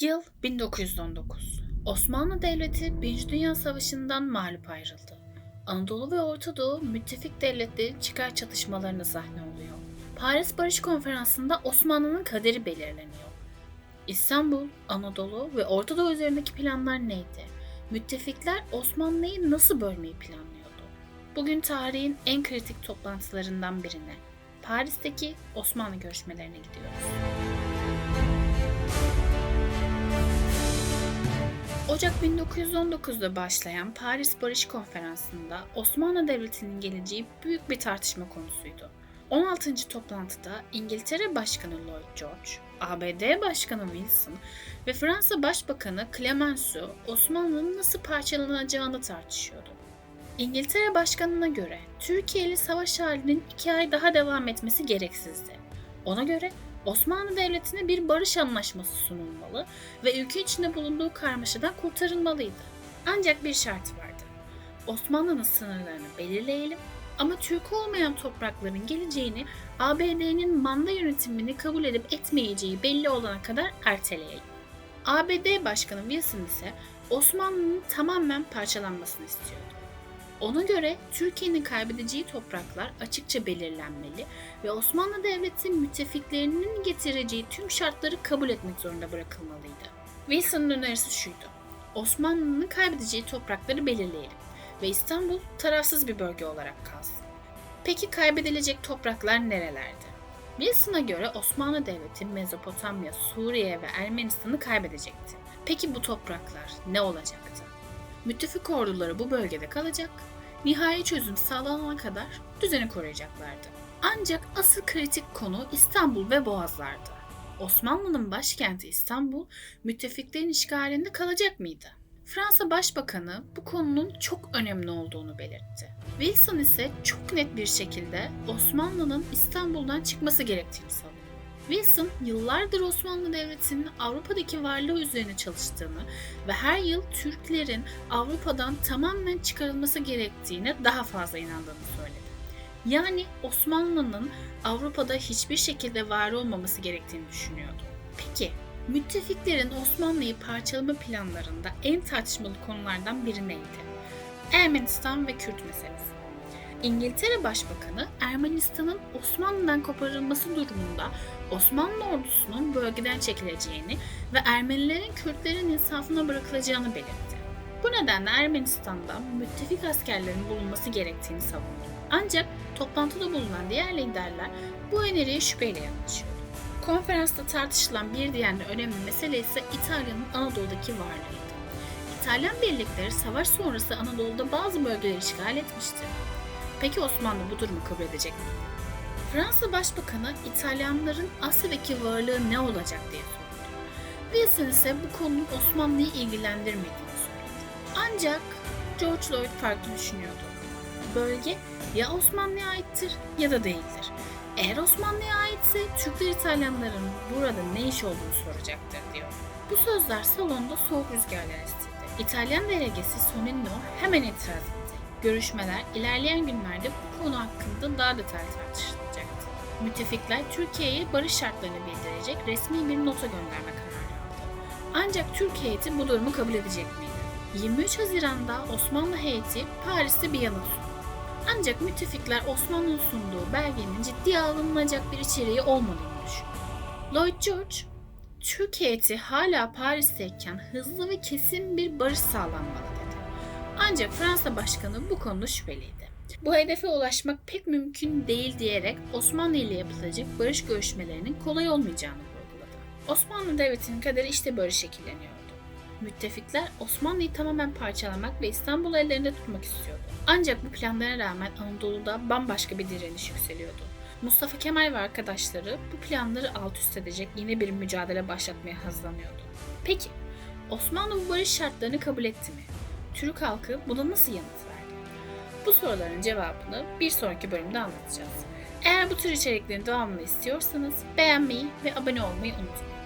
Yıl 1919. Osmanlı Devleti 1. Dünya Savaşı'ndan mağlup ayrıldı. Anadolu ve Orta Doğu müttefik devletlerin çıkar çatışmalarına sahne oluyor. Paris Barış Konferansı'nda Osmanlı'nın kaderi belirleniyor. İstanbul, Anadolu ve Orta Doğu üzerindeki planlar neydi? Müttefikler Osmanlı'yı nasıl bölmeyi planlıyordu? Bugün tarihin en kritik toplantılarından birine, Paris'teki Osmanlı görüşmelerine gidiyoruz. Ocak 1919'da başlayan Paris Barış Konferansı'nda Osmanlı Devleti'nin geleceği büyük bir tartışma konusuydu. 16. toplantıda İngiltere Başkanı Lloyd George, ABD Başkanı Wilson ve Fransa Başbakanı Clemenceau Osmanlı'nın nasıl parçalanacağını tartışıyordu. İngiltere Başkanı'na göre Türkiye ile savaş halinin iki ay daha devam etmesi gereksizdi. Ona göre Osmanlı Devleti'ne bir barış anlaşması sunulmalı ve ülke içinde bulunduğu karmaşadan kurtarılmalıydı. Ancak bir şart vardı. Osmanlı'nın sınırlarını belirleyelim ama Türk olmayan toprakların geleceğini ABD'nin manda yönetimini kabul edip etmeyeceği belli olana kadar erteleyelim. ABD Başkanı Wilson ise Osmanlı'nın tamamen parçalanmasını istiyordu. Ona göre Türkiye'nin kaybedeceği topraklar açıkça belirlenmeli ve Osmanlı Devleti müttefiklerinin getireceği tüm şartları kabul etmek zorunda bırakılmalıydı. Wilson'ın önerisi şuydu. Osmanlı'nın kaybedeceği toprakları belirleyelim ve İstanbul tarafsız bir bölge olarak kalsın. Peki kaybedilecek topraklar nerelerdi? Wilson'a göre Osmanlı Devleti Mezopotamya, Suriye ve Ermenistan'ı kaybedecekti. Peki bu topraklar ne olacaktı? Müttefik orduları bu bölgede kalacak, nihai çözüm sağlanana kadar düzeni koruyacaklardı. Ancak asıl kritik konu İstanbul ve Boğazlardı. Osmanlı'nın başkenti İstanbul, müttefiklerin işgalinde kalacak mıydı? Fransa Başbakanı bu konunun çok önemli olduğunu belirtti. Wilson ise çok net bir şekilde Osmanlı'nın İstanbul'dan çıkması gerektiğini savundu. Wilson yıllardır Osmanlı Devleti'nin Avrupa'daki varlığı üzerine çalıştığını ve her yıl Türklerin Avrupa'dan tamamen çıkarılması gerektiğine daha fazla inandığını söyledi. Yani Osmanlı'nın Avrupa'da hiçbir şekilde var olmaması gerektiğini düşünüyordu. Peki müttefiklerin Osmanlı'yı parçalama planlarında en tartışmalı konulardan biri neydi? Ermenistan ve Kürt meselesi. İngiltere Başbakanı Ermenistan'ın Osmanlı'dan koparılması durumunda Osmanlı ordusunun bölgeden çekileceğini ve Ermenilerin Kürtlerin insafına bırakılacağını belirtti. Bu nedenle Ermenistan'da müttefik askerlerin bulunması gerektiğini savundu. Ancak toplantıda bulunan diğer liderler bu öneriye şüpheyle yaklaşıyordu. Konferansta tartışılan bir diğer önemli mesele ise İtalya'nın Anadolu'daki varlığıydı. İtalyan birlikleri savaş sonrası Anadolu'da bazı bölgeleri işgal etmişti. Peki Osmanlı bu durumu kabul edecek miydi? Fransa Başbakanı İtalyanların Asya'daki varlığı ne olacak diye sordu. Wilson ise bu konunun Osmanlı'yı ilgilendirmediğini söyledi. Ancak George Lloyd farklı düşünüyordu. Bölge ya Osmanlı'ya aittir ya da değildir. Eğer Osmanlı'ya aitse Türkler İtalyanların burada ne iş olduğunu soracaktır diyor. Bu sözler salonda soğuk rüzgarlar estirdi. İtalyan delegesi Sonino hemen itiraz etti. Görüşmeler ilerleyen günlerde bu konu hakkında daha detaylı tartışılacaktı. Müttefikler Türkiye'ye barış şartlarını bildirecek resmi bir nota gönderme kararı aldı. Ancak Türk heyeti bu durumu kabul edecek miydi? 23 Haziran'da Osmanlı heyeti Paris'te bir yanıt sundu. Ancak müttefikler Osmanlı'nın sunduğu belgenin ciddiye alınacak bir içeriği olmadığını düşündü. Lloyd George, Türk heyeti hala Paris'teyken hızlı ve kesin bir barış sağlanmalı. Ancak Fransa Başkanı bu konuda şüpheliydi. Bu hedefe ulaşmak pek mümkün değil diyerek Osmanlı ile yapılacak barış görüşmelerinin kolay olmayacağını vurguladı. Osmanlı Devleti'nin kaderi işte böyle şekilleniyordu. Müttefikler Osmanlı'yı tamamen parçalamak ve İstanbul'u ellerinde tutmak istiyordu. Ancak bu planlara rağmen Anadolu'da bambaşka bir direniş yükseliyordu. Mustafa Kemal ve arkadaşları bu planları alt üst edecek yeni bir mücadele başlatmaya hazırlanıyordu. Peki, Osmanlı bu barış şartlarını kabul etti mi? Türk halkı buna nasıl yanıt verdi? Bu soruların cevabını bir sonraki bölümde anlatacağız. Eğer bu tür içeriklerin devamını istiyorsanız beğenmeyi ve abone olmayı unutmayın.